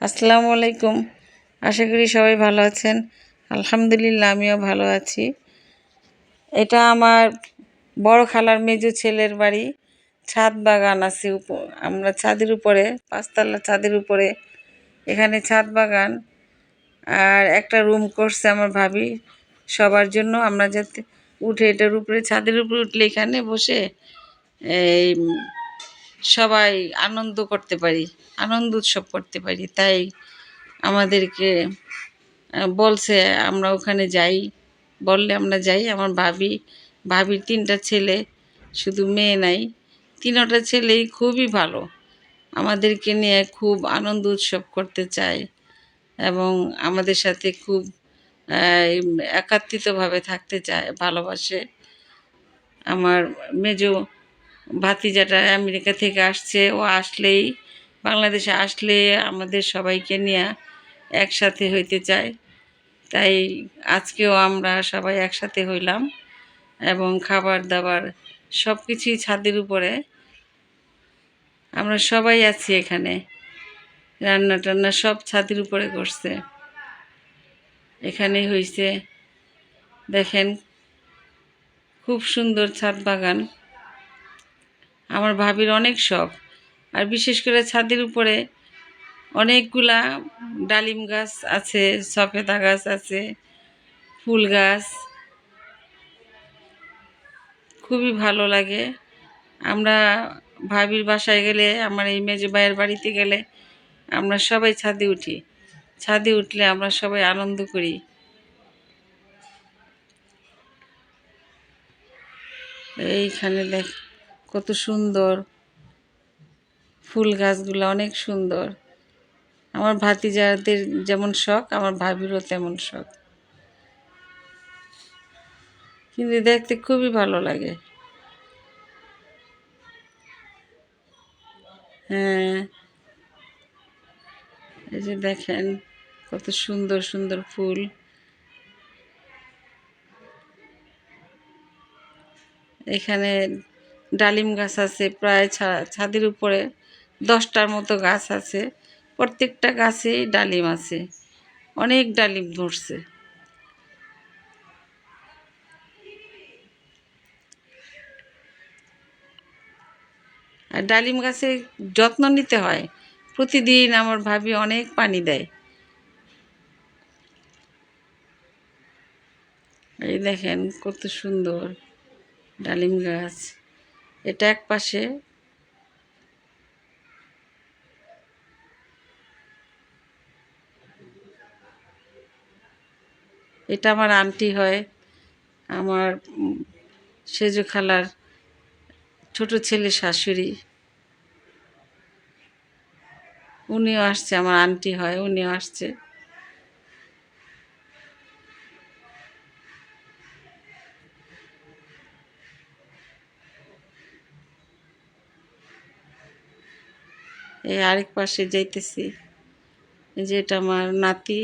আসসালামু আলাইকুম। আশা করি সবাই ভালো আছেন। আলহামদুলিল্লাহ, আমিও ভালো আছি। এটা আমার বড় খালার মেজো ছেলের বাড়ি, ছাদ বাগান আছে আমরা ছাদের উপরে, পাঁচতলা ছাদের উপরে, এখানে ছাদ বাগান। আর একটা রুম করছে আমার ভাবি, সবার জন্য। আমরা যাতে উঠে এটার উপরে, ছাদের উপরে উঠলে এখানে বসে এই সবাই আনন্দ করতে পারি, আনন্দ উৎসব করতে পারি। তাই আমাদেরকে বলছে, আমরা ওখানে যাই। বললে, আমরা যাই। আমার ভাবি, ভাবির তিনটা ছেলে, শুধু মেয়ে নাই। তিনটা ছেলেই খুবই ভালো। আমাদেরকে নিয়ে খুব আনন্দ উৎসব করতে চায় এবং আমাদের সাথে খুব একাত্রিতভাবে থাকতে চায়, ভালোবাসে। আমার মেজো ভাতিজাটা আমেরিকা থেকে আসছে, ও আসলেই, বাংলাদেশে আসলে আমাদের সবাইকে নিয়ে একসাথে হইতে চায়। তাই আজকেও আমরা সবাই একসাথে হইলাম এবং খাবার দাবার সব কিছুই ছাদের উপরে। আমরা সবাই আছি এখানে। রান্না টান্না সব ছাদের উপরে করছে। এখানে হইছে, দেখেন, খুব সুন্দর ছাদ বাগান। আমার ভাবির অনেক শখ। আর বিশেষ করে ছাদের উপরে অনেকগুলা ডালিম গাছ আছে, সফেদা গাছ আছে, ফুল গাছ। খুবই ভালো লাগে। আমরা ভাবির বাসায় গেলে, আমার এই মেজো ভাইয়ের বাড়িতে গেলে আমরা সবাই ছাদে উঠি। ছাদে উঠলে আমরা সবাই আনন্দ করি। এইখানে দেখ কত সুন্দর। ফুল গাছগুলো অনেক সুন্দর। আমার ভাতিজাদের যেমন শখ, আমার ভাবিরও তেমন শখ। কিন্তু দেখতে খুবই ভালো লাগে। হ্যাঁ। এই যে দেখেন, কত সুন্দর সুন্দর ফুল। এখানে ডালিম গাছ আছে, প্রায় ছাদের উপরে দশটার মতো গাছ আছে। প্রত্যেকটা গাছেই ডালিম আছে। অনেক ডালিম ধরছে। আর ডালিম গাছে যত্ন নিতে হয়। প্রতিদিন আমার ভাবি অনেক পানি দেয়। এই দেখেন কত সুন্দর ডালিম গাছ। এটা এক পাশে। এটা আমার আন্টি হয়, আমার সেজু খালার ছোট ছেলে শাশুড়ি। উনিও আসছে, আমার আন্টি হয়, উনিও আসছে। এই আরেক পাশে যাইতেছি। যে এটা আমার নাতি।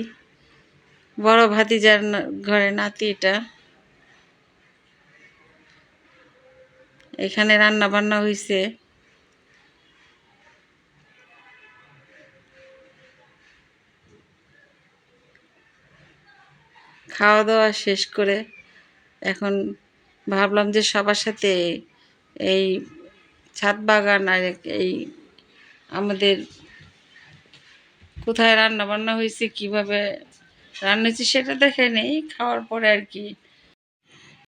বড় ভাতিজার ঘরে নাতি এটা। এখানে রান্না বান্না হয়েছে খাওয়া দাওয়া শেষ করে এখন ভাবলাম যে সবার সাথে এই ছাদ বাগান আর এই আমাদের কোথায় রান্না বান্না হয়েছে, কীভাবে রান্না হয়েছে সেটা দেখে নেই, খাওয়ার পরে আর কি